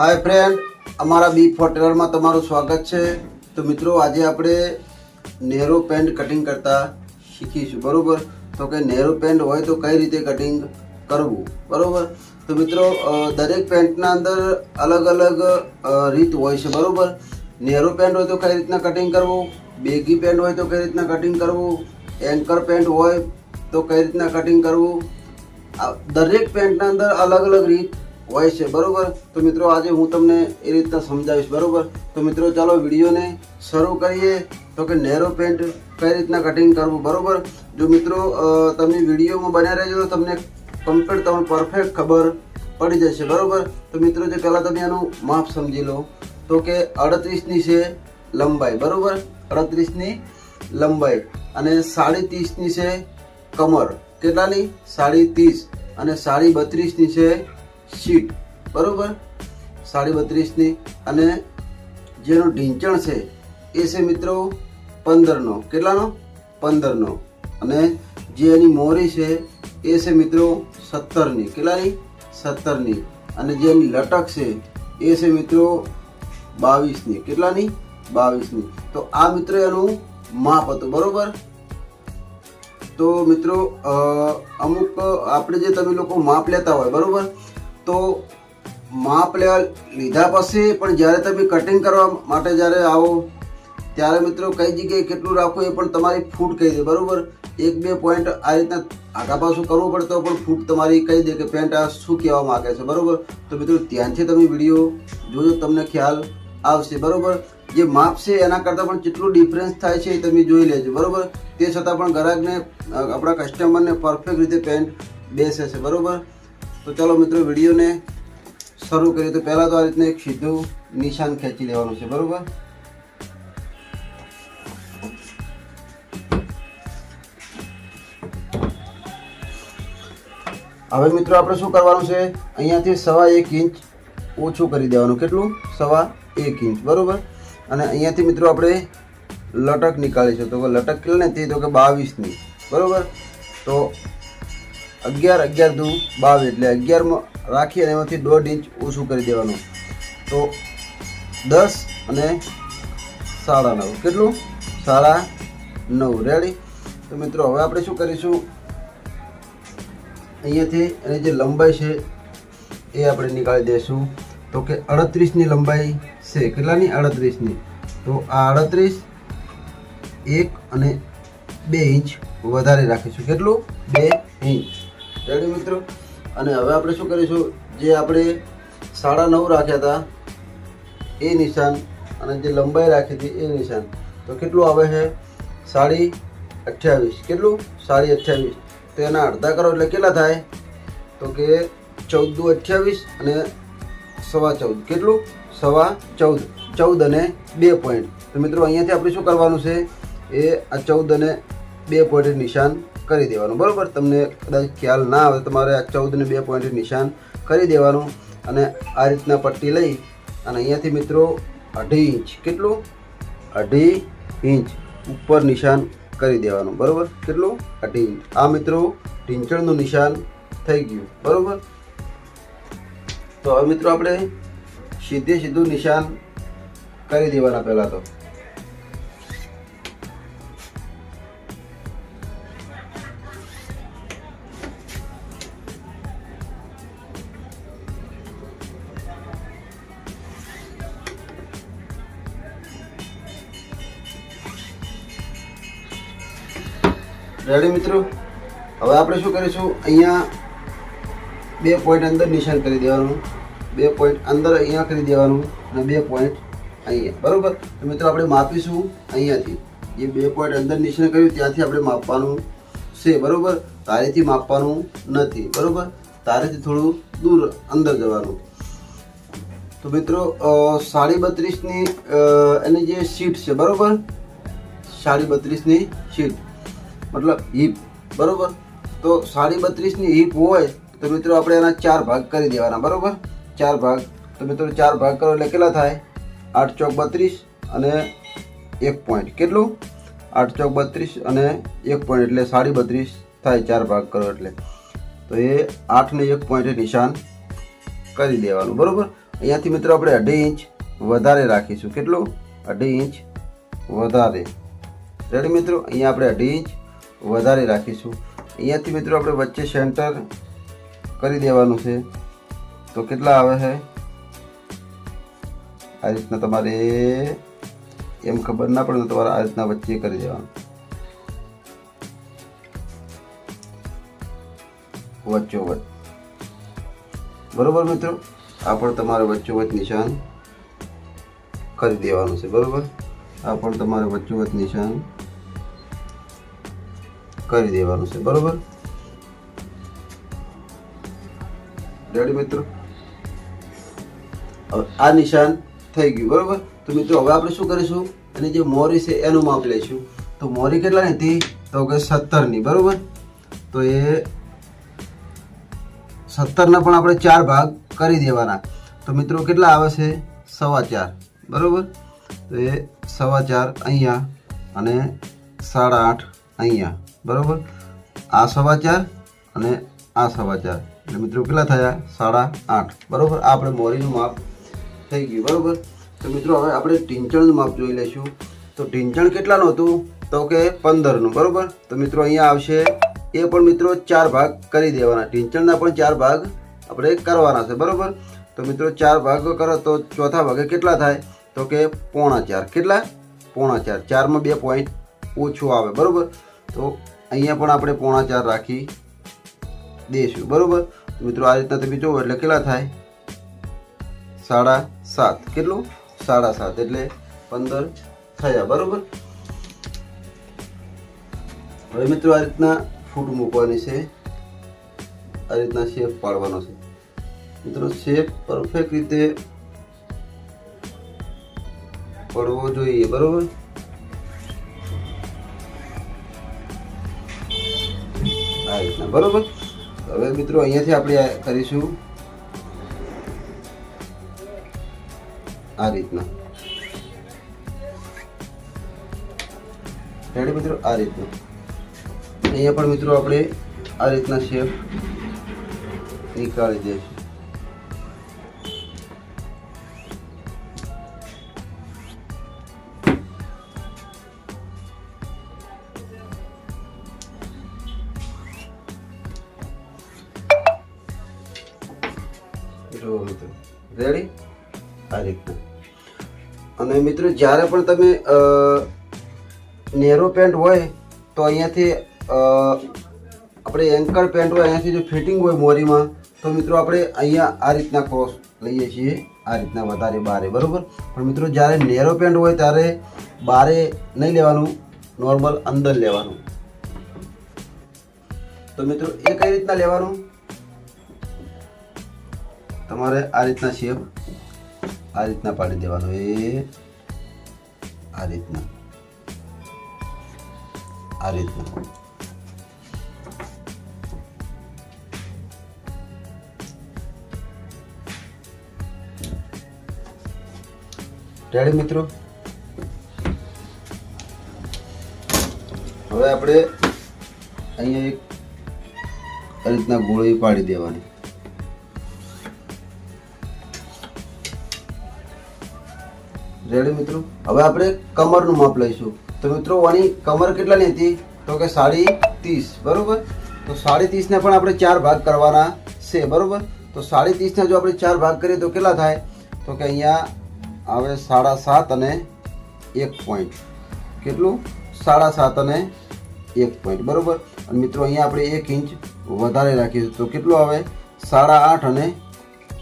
હાય friend અમારા બી ફોટેલરમાં તમારું સ્વાગત છે. તો મિત્રો, આજે આપણે નેરો પેન્ટ કટિંગ કરતા શીખીશું, બરાબર? તો કે નેરો પેન્ટ હોય તો કઈ રીતે કટિંગ કરવું, બરાબર? તો મિત્રો દરેક પેન્ટના અંદર અલગ અલગ રીત હોય છે, બરાબર? નેરો પેન્ટ હોય તો કઈ રીતના કટિંગ કરવું? બેગી પેન્ટ હોય તો કઈ રીતના કટિંગ કરવું? એન્કર પેન્ટ હોય તો કઈ રીતના કટિંગ કરવું? દરેક પેન્ટના અંદર અલગ અલગ રીત હોય છે, બરાબર? તો મિત્રો, આજે હું તમને એ રીતના સમજાવીશ, બરાબર? તો મિત્રો, ચાલો વિડીયોને શરૂ કરીએ. તો કે નેરો પેન્ટ કઈ રીતના કટિંગ કરવું, બરાબર? જો મિત્રો તમે વિડીયોમાં બન્યા રહેજો, તો તમને કમ્પ્લીટ તમને પરફેક્ટ ખબર પડી જશે, બરાબર? તો મિત્રો, જે પહેલાં તમે આનું માપ સમજી લો. તો કે અડત્રીસની છે લંબાઈ, બરાબર? અડત્રીસની લંબાઈ. અને સાડી ત્રીસની છે કમર. કેટલાની? સાડી ત્રીસ અને સાડી બત્રીસની છે શીટ બરોબર? સાડી બત્રીસની અને જેનું ઢીંચણ છે, એ છે મિત્રો પંદરનો. કેટલાનો? પંદરનો. અને જે એની મોરી છે, એ છે મિત્રો સત્તરની. કેટલાની? સત્તરની. અને જે એની લટક છે, એ છે મિત્રો બાવીસની. કેટલાની? બાવીસની. તો આ મિત્રો એનું માપ હતું, બરોબર? તો મિત્રો અમુક, આપણે જે તમે લોકો માપ લેતા હોય, બરોબર? તો માપ લેવા લીધા પછી પણ જ્યારે તમે કટિંગ કરવા માટે જ્યારે આવો, ત્યારે મિત્રો કઈ જગ્યાએ કેટલું રાખવું એ પણ તમારી ફૂટ કહી દે, બરાબર? એક બે પોઈન્ટ આ રીતના આગા પાછું કરવું પડતો પણ ફૂટ તમારી કહી દે કે પેન્ટ આ શું કહેવા માંગે છે, બરાબર? તો મિત્રો ધ્યાનથી તમે વીડિયો જોજો, તમને ખ્યાલ આવશે, બરાબર? જે માપ છે એના કરતાં પણ કેટલું ડિફરન્સ થાય છે એ તમે જોઈ લેજો, બરાબર? તે છતાં પણ ગ્રાહકને આપણા કસ્ટમરને પરફેક્ટ રીતે પેન્ટ બેસે છે, બરોબર? તો ચાલો મિત્રો, વિડીયોને શરૂ કરીએ. તો પહેલાં તો આ રીતના એક સીધું નિશાન ખેંચી લેવાનું છે, બરોબર? હવે મિત્રો, આપણે શું કરવાનું છે? અહીંયાથી સવા એક ઇંચ ઓછું કરી દેવાનું. કેટલું? સવા એક ઇંચ, બરાબર? અને અહીંયાથી મિત્રો, આપણે લટક નીકાળીશું. તો લટક કેટલી ને? તે તો કે બાવીસની, બરાબર? તો અગિયાર અગિયાર દુ બાવીસ એટલે અગિયારમાં રાખી અને એમાંથી દોઢ ઇંચ ઓછું કરી દેવાનું. તો દસ અને સાડા નવ. કેટલું? સાડા નવ. રેડી તો મિત્રો, હવે આપણે શું કરીશું? અહીંયાથી એની જે લંબાઈ છે, એ આપણે નીકાળી દઈશું. તો કે અડત્રીસની લંબાઈ છે. કેટલાની? અડત્રીસની. તો આ અડત્રીસ એક અને બે ઇંચ વધારે રાખીશું. કેટલું? બે ઇંચ. રેડી મિત્રો? અને હવે આપણે શું કરીશું? જે આપણે સાડા નવ રાખ્યા હતા, એ નિશાન અને જે લંબાઈ રાખી હતી, એ નિશાન. તો કેટલું આવે છે? સાડી અઠ્યાવીસ. કેટલું? સાડી અઠ્યાવીસ. તો એના અડધા કરો એટલે કેટલા થાય? તો કે ચૌદ અઠ્યાવીસ અને સવા ચૌદ. કેટલું? સવા ચૌદ. ચૌદ અને બે પોઈન્ટ તો મિત્રો, અહીંયાથી આપણે શું કરવાનું છે? એ આ ચૌદ અને બે પોઈન્ટ નિશાન કરી દેવાનું. બરાબર? તમને કદાચ ખ્યાલ ના આવે, તમારે આ ચૌદને બે પોઈન્ટ નિશાન કરી દેવાનું અને આ રીતના પટ્ટી લઈ અને અહીંયાથી મિત્રો અઢી ઇંચ. કેટલું? અઢી ઇંચ ઉપર નિશાન કરી દેવાનું. બરાબર? કેટલું? અઢી ઇંચ. આ મિત્રો ઢીંચણનું નિશાન થઈ ગયું. બરાબર? તો હવે મિત્રો આપણે સીધે સીધું નિશાન કરી દેવાના પહેલાં તો. રેડી મિત્રો? હવે આપણે શું કરીશું? અહીંયા બે પોઈન્ટ અંદર નિશાન કરી દેવાનું. બે પોઈન્ટ અંદર અહીંયા કરી દેવાનું અને બે પોઈન્ટ અહીંયા. બરાબર? તો મિત્રો, આપણે માપીશું અહીંયાથી. જે બે પોઈન્ટ અંદર નિશાન કર્યું, ત્યાંથી આપણે માપવાનું છે. બરાબર? તારેથી માપવાનું નથી. બરાબર? તારેથી થોડું દૂર અંદર જવાનું. તો મિત્રો સાડી બત્રીસની એની જે સીટ છે, બરાબર? સાડી બત્રીસની સીટ મતલબ હિપ, બરાબર? તો સાડી બત્રીસની હિપ હોય, તો મિત્રો આપણે એના ચાર ભાગ કરી દેવાના, બરાબર? ચાર ભાગ. તો મિત્રો ચાર ભાગ કરો એટલે કેટલા થાય? આઠ ચોક બત્રીસ અને એક પોઈન્ટ. કેટલું? આઠ ચોક બત્રીસ અને એક પોઈન્ટ, એટલે સાડી બત્રીસ થાય ચાર ભાગ કરો એટલે. તો એ આઠને એક પોઈન્ટે નિશાન કરી દેવાનું, બરાબર? અહીંયાથી મિત્રો આપણે અઢી ઇંચ વધારે રાખીશું. કેટલું? અઢી ઇંચ વધારે. રેડી મિત્રો? અહીંયા આપણે અઢી ઇંચ વધારે રાખીશું. અહીંયાથી મિત્રો આપણે વચ્ચે સેન્ટર કરી દેવાનું છે. તો કેટલા આવે છે? આ રીતના તમારે એમ ખબર ના પડે તો તમારે આ રીતના વચ્ચે કરી દેવાનું. વચ્ચોવચ. બરોબર મિત્રો? આ પણ તમારે વચ્ચોવચ નિશાન કરી દેવાનું છે. બરોબર? આ પણ તમારે વચ્ચોવચ નિશાન કરી દેવાનું છે, બરોબર? રેડી મિત્રો? હવે આ નિશાન થઈ ગયું, બરોબર? તો મિત્રો હવે આપણે શું કરીશું? અને જે મોરી છે એનું માપ લઈશું. તો મોરી કેટલાની હતી? તો કે સત્તરની બરોબર? તો એ સત્તરના પણ આપણે ચાર ભાગ કરી દેવાના. તો મિત્રો કેટલા આવે છે? સવા ચાર, બરોબર? તો એ સવા ચાર અહીંયા અને સાડા આઠ અહીંયા. બરોબર? આ સવા ચાર અને આ સવા ચાર એટલે મિત્રો કેટલા થયા? સાડા આઠ. બરાબર? આ આપણે મોરીનું માપ થઈ ગયું, બરાબર? તો મિત્રો હવે આપણે ટીંચણનું માપ જોઈ લઈશું. તો ઢીંચણ કેટલાનું હતું? તો કે પંદરનું, બરાબર? તો મિત્રો અહીંયા આવશે. એ પણ મિત્રો ચાર ભાગ કરી દેવાના. ટીંચણના પણ ચાર ભાગ આપણે કરવાના છે, બરાબર? તો મિત્રો ચાર ભાગ કરો તો ચોથા ભાગે કેટલા થાય? તો કે પોણા ચાર. કેટલા? પોણા ચાર. ચારમાં બે પોઈન્ટ ઓછું આવે, બરાબર? તો અહીંયા પણ આપણે પોણા ચાર રાખી દઈશું. બરાબર? મિત્રો, આ રીતના તમે જુઓ એટલે કેટલા થાય? સાડા સાત. કેટલું? સાડા સાત એટલે પંદર થયા. બરાબર? હવે મિત્રો, આ રીતના ફૂટ મૂકવાની છે. આ રીતના શેપ પાડવાનો છે. મિત્રો શેપ પરફેક્ટ રીતે પડવો જોઈએ. બરોબર? રીતના બરોબર? હવે મિત્રો અહીંયાથી આપણે કરીશું. આ રીતના. રેડી મિત્રો? આ રીતના. અહીંયા પણ મિત્રો આપણે આ રીતના શેપ નીકાળી દઈશું. રેડી આ રીતનું. અને મિત્રો, જ્યારે પણ તમે નેરો પેન્ટ હોય, તો અહીંયાથી આપણે એન્કર પેન્ટ હોય, અહીંયાથી જો ફિટિંગ હોય મોરીમાં, તો મિત્રો આપણે અહીંયા આ રીતના ક્રોસ લઈએ છીએ. આ રીતના વધારે બારે, બરાબર? પણ મિત્રો, જ્યારે નેરો પેન્ટ હોય, ત્યારે બારે નહીં લેવાનું નોર્મલ અંદર લેવાનું. તો મિત્રો, એ કઈ રીતના લેવાનું? તમારે આ રીતના શેપ આ રીતના પાડી દેવાનો. એ આ રીતના. આ રીતના. રેડી મિત્રો? હવે આપણે અહીંયા એક આ રીતના ગોળી પાડી દેવાની. રેડી મિત્રો? હવે આપણે કમરનું માપ લઈશું. તો મિત્રો, આની કમર કેટલાની હતી? તો કે સાડી ત્રીસ, બરાબર? તો સાડી ત્રીસને પણ આપણે ચાર ભાગ કરવાના છે, બરાબર? તો સાડી ત્રીસના જો આપણે ચાર ભાગ કરીએ તો કેટલા થાય? તો કે અહીંયા આવે સાડા સાત અને એક પોઈન્ટ કેટલું? સાડા સાત અને એક પોઈન્ટ બરાબર? અને મિત્રો, અહીંયા આપણે એક ઇંચ વધારે રાખીશું. તો કેટલું આવે? સાડા આઠ અને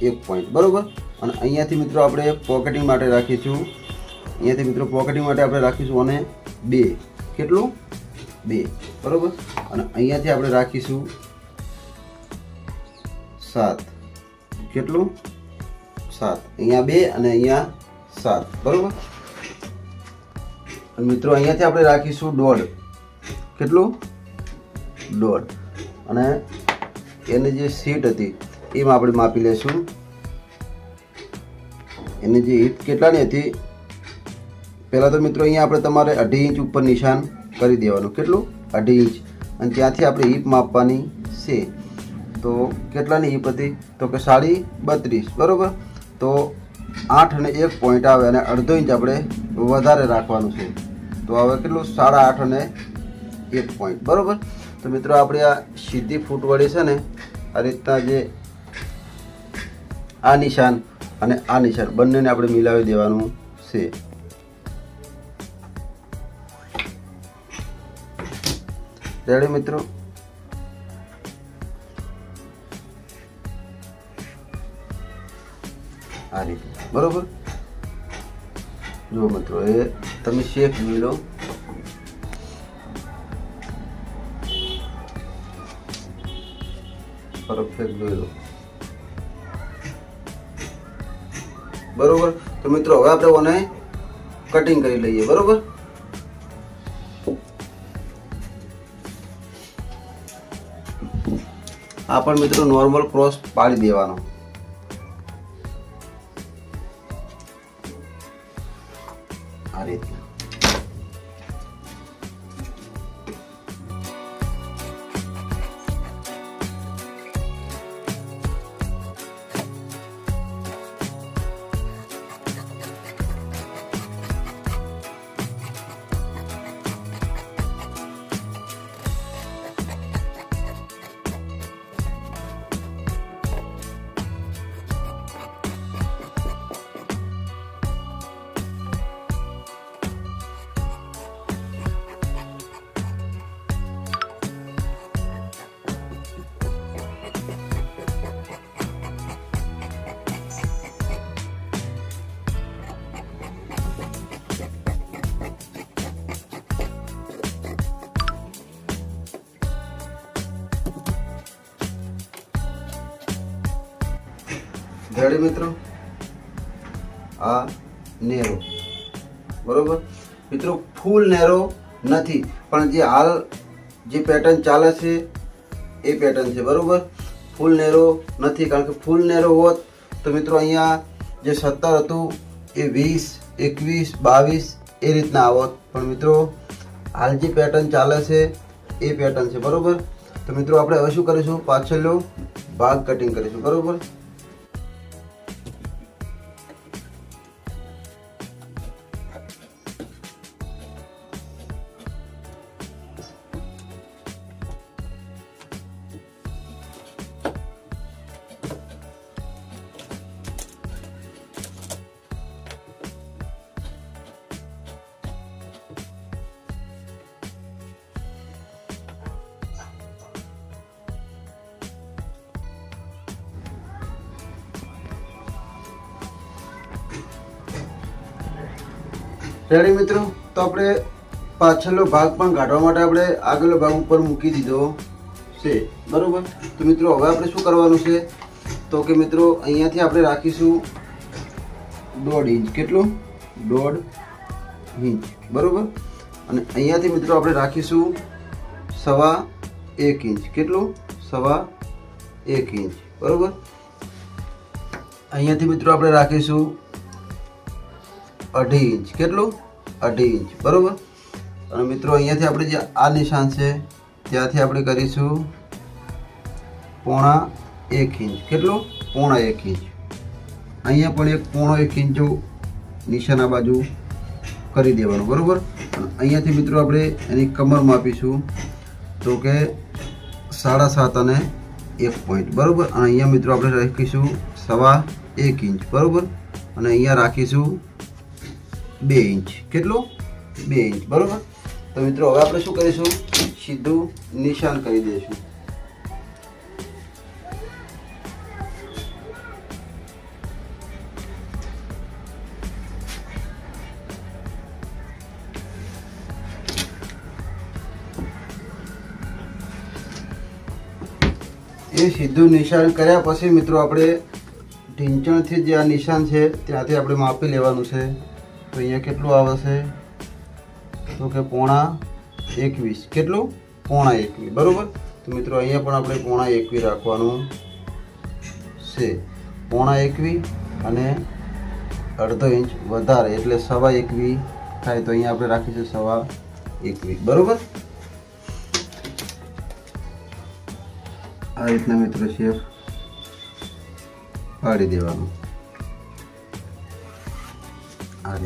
એક પોઈન્ટ બરોબર? અને અહીંયાથી મિત્રો આપણે પોકેટિંગ માટે રાખીશું. અહીંયાથી મિત્રો પોકેટિંગ માટે આપણે રાખીશું અને બે. કેટલું? બે. બરાબર? અને અહીંયાથી આપણે રાખીશું સાત. કેટલું? સાત. અહીંયા બે અને અહીંયા સાત. બરાબર? મિત્રો અહીંયાથી આપણે રાખીશું દોઢ. કેટલું? દોઢ. અને એની જે સીટ હતી, એમાં આપણે માપી લેશું. એની જે હિપ કેટલાની હતી, પહેલાં તો મિત્રો અહીંયા આપણે તમારે અઢી ઇંચ ઉપર નિશાન કરી દેવાનું. કેટલું? અઢી ઇંચ. અને ત્યાંથી આપણે હિપ માપવાની છે. તો કેટલાની હિપ હતી? તો કે સાડી બત્રીસ. બરાબર? તો આઠ અને એક પોઈન્ટ આવે અને અડધો ઇંચ આપણે વધારે રાખવાનું છે. તો હવે કેટલું? સાડા આઠ અને એક પોઈન્ટ બરાબર? તો મિત્રો આપણે આ સીધી ફૂટવાળી છે ને, આ રીતના જે આ નિશાન અને આ નિશાન, બંનેને આપણે મિલાવી દેવાનું છે. રેડી મિત્રો? આ રીતે. બરોબર? જો મિત્રો, એ તમે શેક જોઈ લો. પરફેક્ટ જોઈ લો. બરોબર? તો મિત્રો, હવે આપણે ઓને કટિંગ કરી લઈએ, બરોબર? આ પણ મિત્રો નોર્મલ ક્રોસ પાડી દેવાનો. આ રીતે રેડી મિત્રો? આ નેરો બરોબર? મિત્રો, ફૂલ નેરો નથી, પણ જે હાલ જે પેટર્ન ચાલે છે, એ પેટર્ન છે, બરોબર? ફૂલ નેરો નથી, કારણ કે ફૂલ નેરો હોત તો મિત્રો અહીંયા જે સત્તર હતું, એ વીસ, એકવીસ, બાવીસ, એ રીતના આવત. પણ મિત્રો, હાલ જે પેટર્ન ચાલે છે, એ પેટર્ન છે, બરોબર? તો મિત્રો, આપણે હવે શું કરીશું? પાછળનો ભાગ કટિંગ કરીશું, બરોબર? રેડી મિત્રો? તો આપણે પાછળનો ભાગ પણ કાઢવા માટે આપણે આગળનો ભાગ ઉપર મૂકી દીધો છે. બરાબર? તો મિત્રો, હવે આપણે શું કરવાનું છે? તો કે મિત્રો, અહીંયાથી આપણે રાખીશું દોઢ ઇંચ. કેટલું? દોઢ ઇંચ. બરાબર? અને અહીંયાથી મિત્રો આપણે રાખીશું સવા એક ઇંચ. કેટલું? સવા એક ઇંચ. બરાબર? અહીંયાથી મિત્રો આપણે રાખીશું અઢી ઇંચ. કેટલું? અઢી ઇંચ, બરાબર? અને મિત્રો, અહીંયાથી આપણે જે આ નિશાન છે, ત્યાંથી આપણે કરીશું પોણા એક ઇંચ. કેટલું? પોણા એક ઇંચ. અહીંયા પણ એક પોણો એક ઇંચ નિશાન આ બાજુ કરી દેવાનું, બરોબર? અહીંયાથી મિત્રો આપણે એની કમર માપીશું તો કે સાડા સાત અને એક પોઈન્ટ, બરાબર? અને અહીંયા મિત્રો આપણે રાખીશું સવા એક ઇંચ, બરાબર? અને અહીંયા રાખીશું બે ઇંચ. કેટલું? બે ઇંચ. બરાબર? તો મિત્રો, હવે આપણે શું કરીશું? સીધું નિશાન કરી દઈશું. એ સીધું નિશાન કર્યા પછી મિત્રો, આપણે ઢીંચણથી જે આ નિશાન છે, ત્યાંથી આપણે માપી લેવાનું છે. તો અહીંયા કેટલું આવશે તો કે પોણા એકવીસ. કેટલું? પોણા એકવીસ. બરાબર? તો મિત્રો અહીંયા પણ આપણે પોણા એકવીસ રાખવાનું છે. પોણા એકવીસ અને અડધો ઇંચ વધારે એટલે સવા એકવીસ થાય તો અહીંયા આપણે રાખીશું સવા એકવીસ. બરાબર? આ રીતના મિત્રો શેપ પાડી દેવાનું. આ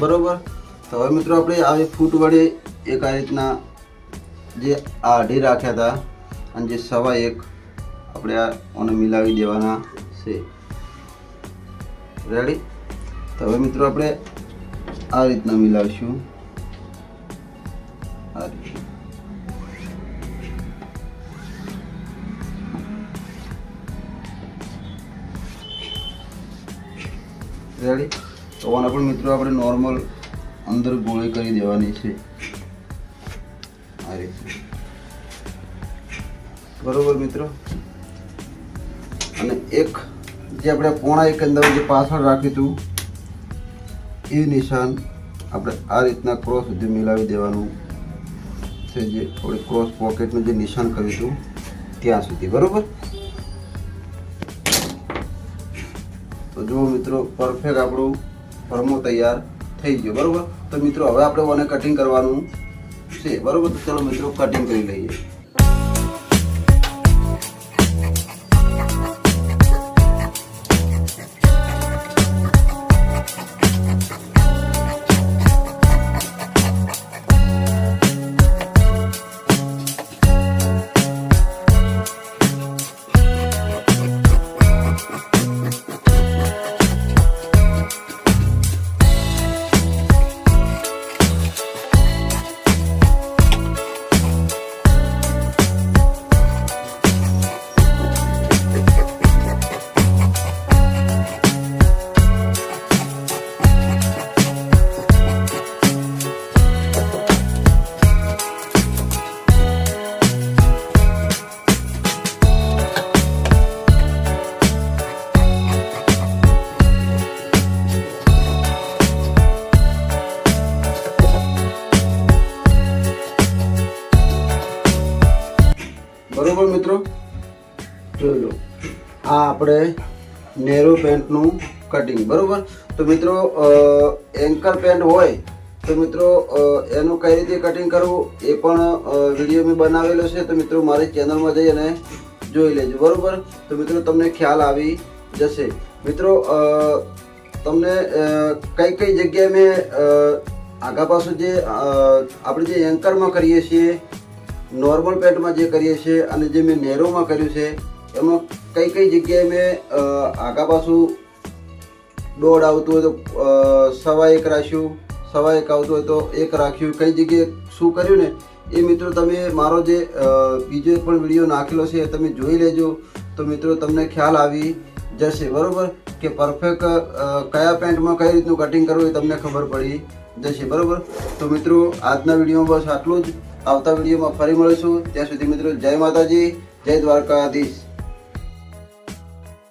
બરોબર. તો હવે મિત્રો આપણે આ ફૂટ વડે એક આ રીતના જે આ અઢી રાખ્યા હતા અને જે સવા એક આપણે આ ઓને મિલાવી દેવાના છે. રેડી તો હવે મિત્રો આપણે આ રીતના મિલાવીશું. આ રીતે. રેડી તો આના પણ મિત્રો આપણે નોર્મલ અંદર ગોળી કરી દેવાની છે. આ રીતે. બરોબર મિત્રો? અને એક જે આપણે પોણા એક અંદર જે પાછળ રાખ્યું હતું એ નિશાન આપણે આ રીતના ક્રોસ સુધી મિલાવી દેવાનું છે, જે આપણે ક્રોસ પોકેટનું જે નિશાન હતું, ત્યાં સુધી, બરોબર? તો જુઓ મિત્રો પરફેક્ટ આપણું ફરમો તૈયાર થઈ ગયો, બરોબર? તો મિત્રો, હવે આપણે મને કટિંગ કરવાનું છે, બરોબર? તો ચલો મિત્રો કટિંગ કરી લઈએ. બરોબર મિત્રો? જોઈ લો. આ આપણે નેરો પેન્ટનું કટિંગ બરોબર? તો મિત્રો એન્કર પેન્ટ હોય, તો મિત્રો એનું કઈ રીતે કટિંગ કરવું એ પણ વીડિયો મેં બનાવેલો છે, તો મિત્રો મારી ચેનલમાં જઈ અને જોઈ લેજો, બરોબર? તો મિત્રો, તમને ખ્યાલ આવી જશે. મિત્રો તમને કઈ કઈ જગ્યાએ મેં આગા પાછું જે આપણે જે એન્કરમાં કરીએ છીએ નોર્મલ પેન્ટમાં જે કરીએ છીએ અને જે મેં નેરોમાં કર્યું છે, એમાં કઈ કઈ જગ્યાએ મેં આગા પાછું દોડ આવતું હોય તો સવા એક રાખ્યું, સવા એક આવતું હોય તો એક રાખ્યું, કઈ જગ્યાએ શું કર્યું ને, એ મિત્રો તમે મારો જે બીજો એક પણ વીડિયો નાખેલો છે એ તમે જોઈ લેજો. તો મિત્રો તમને ખ્યાલ આવી જશે, બરાબર? કે પરફેક્ટ કયા પેન્ટમાં કઈ રીતનું કટિંગ કરવું એ તમને ખબર પડી જશે, બરાબર? તો મિત્રો, આજના વિડીયોમાં બસ આટલું જ. આવતા વિડીયોમાં ફરી મળીશું. ત્યાં સુધી મિત્રો જય માતાજી જય દ્વારકાધીશ.